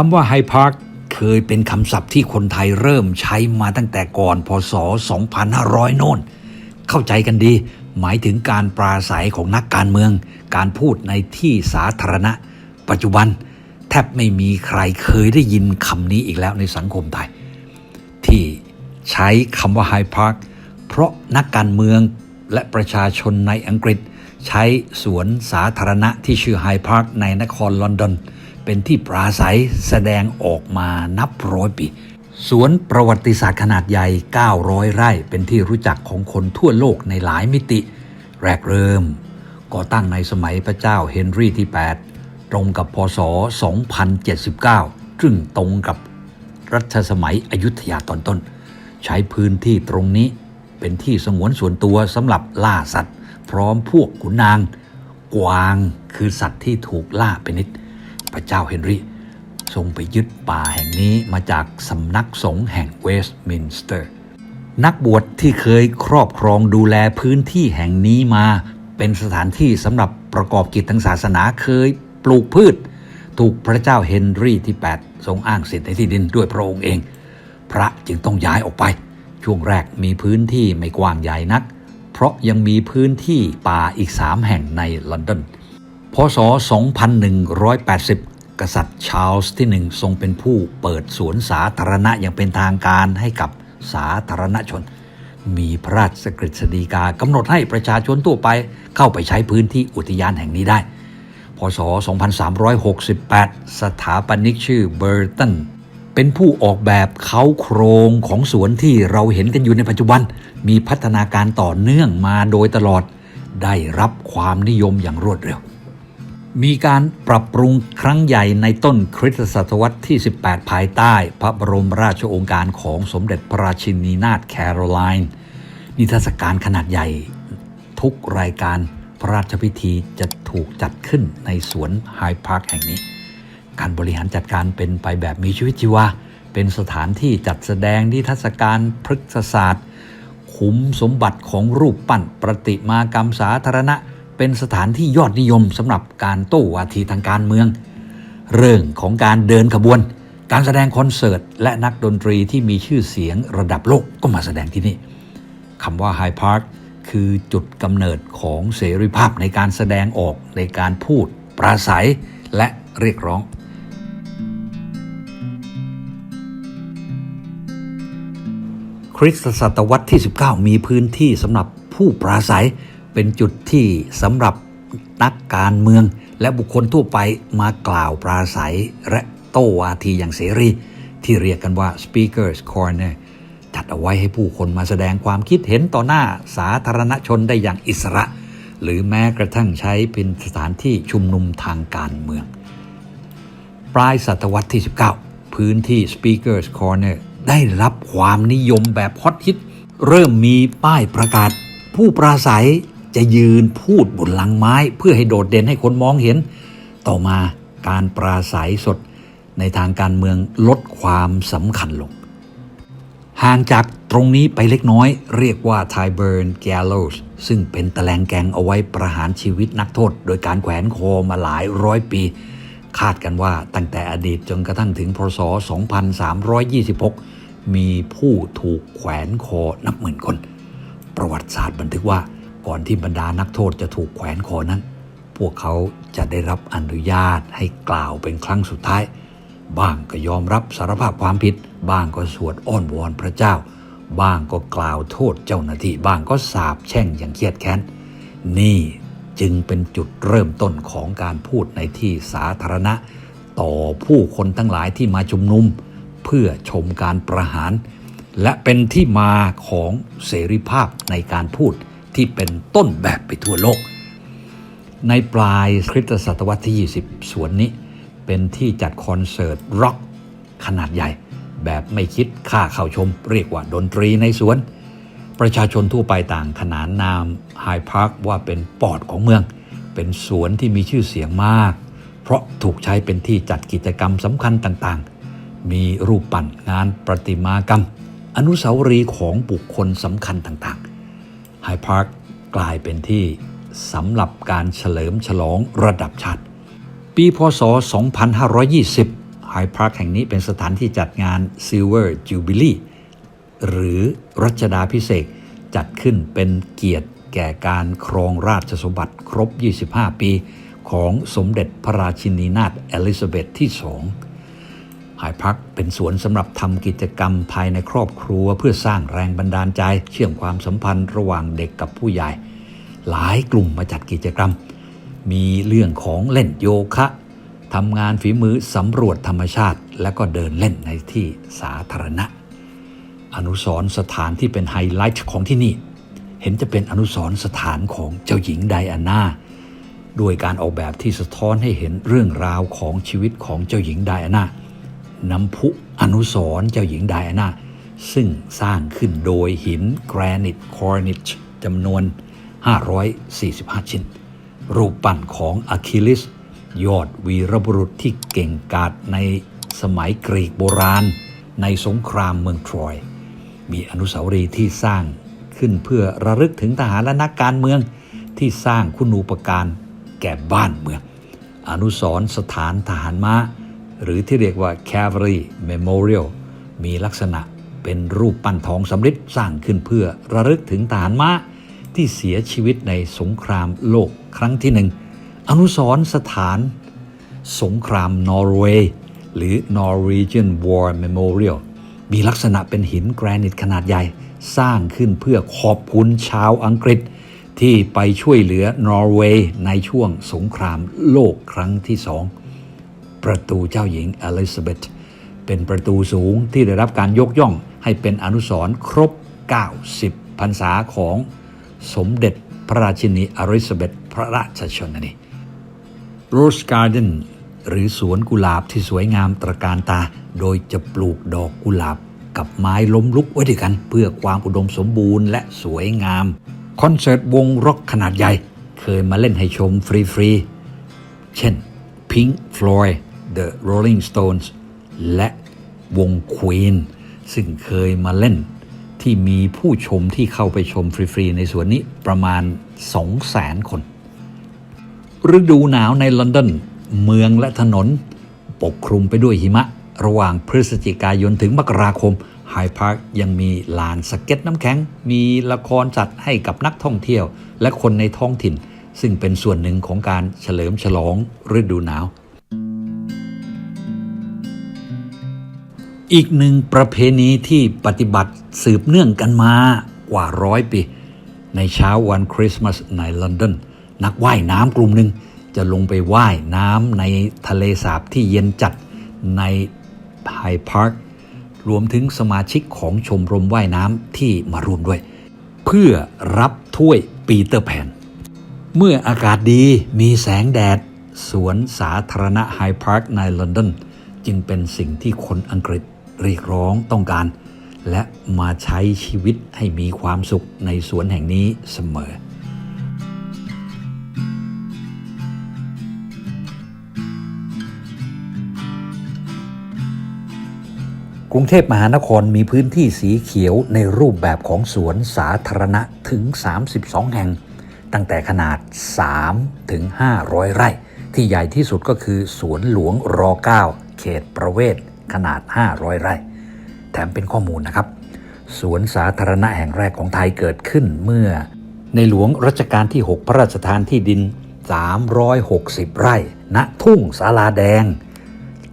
คำว่าไฮพาร์คเคยเป็นคำศัพท์ที่คนไทยเริ่มใช้มาตั้งแต่ก่อนพศ 2500 โน่น เข้าใจกันดี หมายถึงการปราศัยของนักการเมือง การพูดในที่สาธารณะ ปัจจุบัน แทบไม่มีใครเคยได้ยินคำนี้อีกแล้วในสังคมไทย ที่ใช้คำว่าไฮพาร์คเพราะนักการเมืองและประชาชนในอังกฤษ ใช้สวนสาธารณะที่ชื่อไฮพาร์คในนครลอนดอน เป็นที่ปราศัยแสดงออกมานับร้อยปี สวนประวัติศาสตร์ขนาดใหญ่ 900 ไร่ เป็นที่รู้จักของคนทั่วโลกในหลายมิติ แรกเริ่ม ก่อตั้งในสมัยพระเจ้าเฮนรี่ที่ 8 ตรงกับพศ 2079 ซึ่งตรงกับรัชสมัยอยุธยาตอนต้น ใช้พื้นที่ตรงนี้เป็นที่สงวนส่วนตัวสำหรับล่าสัตว์ พร้อมพวกขุนนาง กวางคือสัตว์ที่ถูกล่าเป็นนิด ระเจ้าเฮนรี่ทรงไปยึดป่าแห่งนี้มาจากสำนักสงฆ์แห่งเวสต์มินสเตอร์ นักบวชที่เคยครอบครองดูแลพื้นที่แห่งนี้มา เป็นสถานที่สำหรับประกอบกิจทางศาสนาเคยปลูกพืช ถูกพระเจ้าเฮนรี่ที่ 8 ทรงอ้างสิทธิ์ในที่ดินด้วยพระองค์เอง พระจึงต้องย้ายออกไป ช่วงแรกมีพื้นที่ไม่กว้างใหญ่นัก เพราะยังมีพื้นที่ป่าอีกสามแห่งในลอนดอน พศ 2180 กษัตริย์ชาร์ลส์ที่หนึ่งทรงเป็นผู้เปิดสวนสาธารณะอย่างเป็นทางการให้กับสาธารณชน มีพระราชกฤษฎีกากำหนดให้ประชาชนทั่วไปเข้าไปใช้พื้นที่อุทยานแห่งนี้ได้ พศ 2368 สถาปนิกชื่อเบอร์ตันเป็นผู้ออกแบบเขาโครงของสวนที่เราเห็นกันอยู่ในปัจจุบัน มีพัฒนาการต่อเนื่องมาโดยตลอด ได้รับความนิยมอย่างรวดเร็ว มีการปรับปรุงครั้งใหญ่ในต้นคริสตศตวรรษที่ 18 ภายใต้ พระบรมราชโองการของสมเด็จพระราชินีนาถแคโรไลน์ นิทรรศการขนาดใหญ่ ทุกรายการพระราชพิธีจะถูกจัดขึ้นในสวนไฮพาร์คแห่งนี้ การบริหารจัดการเป็นไปแบบมีชีวิตชีวา เป็นสถานที่จัดแสดงนิทรรศการพฤกษศาสตร์ ขุมสมบัติของรูปปั้นประติมากรรมสาธารณะ เป็นสถานที่ยอดนิยมสำหรับการโต้วาทีทางการเมือง เรื่องของการเดินขบวน การแสดงคอนเสิร์ต และนักดนตรีที่มีชื่อเสียงระดับโลกก็มาแสดงที่นี่คำว่า High Park คือจุดกำเนิดของเสรีภาพในการแสดงออกในการพูด ปราศัยและเรียกร้องคริสตศตวรรษที่ 19 มีพื้นที่สำหรับผู้ปราศัย เป็นจุดที่สำหรับนักการเมือง และบุคคลทั่วไปมากล่าวปราศัย และโต้วาทีอย่างเสรี ที่เรียกกันว่า Speakers Corner จัดเอาไว้ให้ผู้คนมาแสดงความคิดเห็นต่อหน้าสาธารณชนได้อย่างอิสระ หรือแม้กระทั่งใช้เป็นสถานที่ชุมนุมทางการเมือง ปลายศตวรรษที่ 19 พื้นที่ Speakers Corner ได้รับความนิยมแบบฮอตฮิต เริ่มมีป้ายประกาศ ผู้ปราศัย จะยืนพูดบนหลังไม้ เพื่อให้โดดเด่นให้คนมองเห็น ต่อมาการปราศัยสดในทางการเมืองลดความสำคัญลง ห่างจากตรงนี้ไปเล็กน้อย เรียกว่า Tyburn Gallows ซึ่งเป็นตะแลงแกงเอาไว้ประหารชีวิตนักโทษ โดยการแขวนคอมาหลายร้อยปี คาดกันว่าตั้งแต่อดีตจนกระทั่งถึงพศ 2326 มีผู้ถูกแขวนคอนับหมื่นคน ประวัติศาสตร์บันทึกว่า ก่อนที่บรรดานักโทษจะถูกแขวนคอนั้น พวกเขาจะได้รับอนุญาตให้กล่าวเป็นครั้งสุดท้าย บ้างก็ยอมรับสารภาพความผิด บ้างก็สวดอ้อนวอนพระเจ้า บ้างก็กล่าวโทษเจ้าหน้าที่ บ้างก็สาบแช่งอย่างเครียดแค้น นี่จึงเป็นจุดเริ่มต้นของการพูดในที่สาธารณะ ต่อผู้คนทั้งหลายที่มาชุมนุม เพื่อชมการประหาร และเป็นที่มาของเสรีภาพในการพูด ที่เป็นต้นแบบไปทั่วโลก ในปลายคริสตศตวรรษที่ 20 สวนนี้ เป็นที่จัดคอนเสิร์ตร็อกขนาดใหญ่ แบบไม่คิดค่าเข้าชม เรียกว่าดนตรีในสวน ประชาชนทั่วไปต่างขนานนามไฮพาร์คว่าเป็นปอดของเมือง เป็นสวนที่มีชื่อเสียงมาก เพราะถูกใช้เป็นที่จัดกิจกรรมสำคัญต่างๆ มีรูปปั้นงานประติมากรรม อนุสาวรีย์ของบุคคลสำคัญต่างๆ ฮพาร์คกลายเป็นที่สำหรับการเฉลิมฉลองระดับชาติ ปีพศ 2520ไฮพาร์คแห่งนี้เป็นสถานที่จัดงาน Silver Jubilee หรือรัชดาพิเศษจัดขึ้นเป็นเกียรติแก่การครองราชสมบัติครบ 25 ปี ของสมเด็จพระราชินีนาถเอลิซาเบธที่สอง ไฮพักเป็นสวนสำหรับทำกิจกรรมภายในครอบครัว เพื่อสร้างแรงบันดาลใจ เชื่อมความสัมพันธ์ระหว่างเด็กกับผู้ใหญ่ หลายกลุ่มมาจัดกิจกรรม มีเรื่องของเล่นโยคะทำงานฝีมือสำรวจธรรมชาติ และก็เดินเล่นในที่สาธารณะ อนุสรณ์สถานที่เป็นไฮไลท์ของที่นี่ เห็นจะเป็นอนุสรณ์สถานของเจ้าหญิงไดอาน่าด้วยการออกแบบที่สะท้อนให้เห็นเรื่องราวของชีวิตของเจ้าหญิงไดอาน่า น้ำพุอนุสร์เจ้าหญิงไดอาน่าซึ่งสร้างขึ้นโดยหินแกรนิตคอร์นิชจำนวน 545 ชิ้น รูปปั้นของอะคิลิส ยอดวีรบุรุษที่เก่งกาจในสมัยกรีกโบราณ ในสงครามเมืองทรอย มีอนุสาวรีย์ที่สร้างขึ้นเพื่อระลึกถึงทหารและนักการเมืองที่สร้างคุณูปการแก่บ้านเมือง อนุสร์สถานทหารม้า หรือที่เรียกว่า Cavalry Memorial มีลักษณะเป็นรูปปั้นทองสำริดสร้างขึ้นเพื่อระลึกถึงทหารม้าที่เสียชีวิตในสงครามโลกครั้งที่หนึ่ง อนุสรณ์สถาน สงครามนอร์เวย์หรือ Norwegian War Memorial มีลักษณะเป็นหินแกรนิตขนาดใหญ่ สร้างขึ้นเพื่อขอบคุณชาวอังกฤษ ที่ไปช่วยเหลือนอร์เวย์ในช่วงสงครามโลกครั้งที่สอง ประตูเจ้าหญิงอลิซาเบธเป็นประตูสูงที่ได้รับการยกย่องให้เป็นอนุสรณ์ครบ 90 พรรษาของสมเด็จพระราชินีอลิซาเบธพระราชชนนี Rose Garden หรือสวนกุหลาบที่สวยงามตระการตา โดยจะปลูกดอกกุหลาบกับไม้ล้มลุกไว้ด้วยกัน เพื่อความอุดมสมบูรณ์และสวยงาม คอนเสิร์ตวงร็อกขนาดใหญ่ เคยมาเล่นให้ชมฟรี ๆ เช่น Pink Floyd The Rolling Stones และวง Queen ซึ่งเคยมาเล่นที่มีผู้ชมที่เข้าไปชมฟรี ๆ ในสวนนี้ประมาณ 200,000 คน ฤดูหนาวในลอนดอนเมืองและถนน ปกคลุมไปด้วยหิมะ ระหว่างพฤศจิกายนถึงมกราคมไฮพาร์คยังมีลานสเก็ตน้ำแข็ง มีละครจัดให้กับนักท่องเที่ยว และคนในท้องถิ่น ซึ่งเป็นส่วนหนึ่งของการเฉลิมฉลองฤดูหนาว อีกหนึ่งประเพณีที่ปฏิบัติสืบเนื่องกันมากว่าร้อยปี ในเช้าวันคริสต์มาสในลอนดอนนักว่ายน้ำกลุ่มหนึ่งจะลงไปว่ายน้ำในทะเลสาบที่เย็นจัดในไฮพาร์ครวมถึงสมาชิกของชมรมว่ายน้ำที่มาร่วมด้วย เพื่อรับถ้วยปีเตอร์แพน เมื่ออากาศดีมีแสงแดด สวนสาธารณะไฮพาร์คในลอนดอนจึงเป็นสิ่งที่คนอังกฤษ เรียกร้องต้องการ และมาใช้ชีวิตให้มีความสุขในสวนแห่งนี้เสมอ กรุงเทพมหานครมีพื้นที่สีเขียวในรูปแบบของสวนสาธารณะถึง 32 แห่ง ตั้งแต่ขนาด 3 ถึง 500 ไร่ ที่ใหญ่ที่สุดก็คือสวนหลวงร9เขตประเวศ ขนาด 500 ไร่ แถมเป็นข้อมูลนะครับ สวนสาธารณะแห่งแรกของไทยเกิดขึ้นเมื่อ ในหลวงรัชกาลที่ 6 พระราชทานที่ดิน 360 ไร่ ณ ทุ่งสาลาแดง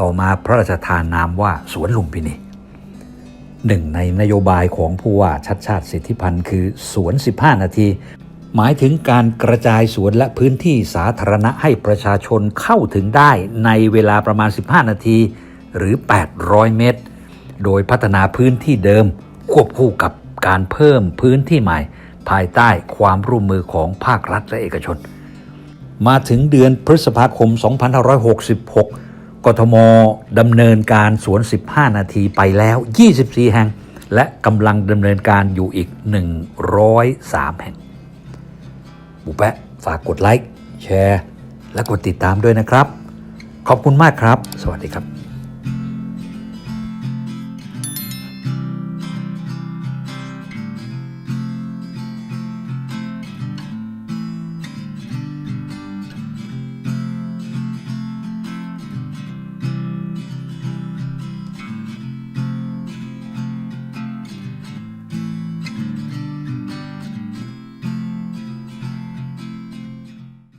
ต่อมาพระราชทานนามว่าสวนลุมพินีหนึ่งในนโยบายของผู้ว่าชัดชาติสิทธิพันธ์คือสวน 15 นาที หมายถึงการกระจายสวนและพื้นที่สาธารณะให้ประชาชนเข้าถึงได้ในเวลาประมาณ 15 นาที หรือ 800 เมตร โดยพัฒนาพื้นที่เดิม ควบคู่กับการเพิ่มพื้นที่ใหม่ ภายใต้ความร่วมมือของภาครัฐและเอกชน มาถึงเดือนพฤษภาคม 2566 กทมดำเนินการสวน 15 นาทีไปแล้ว 24 แห่ง และกำลังดำเนินการอยู่อีก 103 แห่งบุแปะฝากกดไลค์ แชร์ และกดติดตามด้วยนะครับ ขอบคุณมากครับ สวัสดีครับ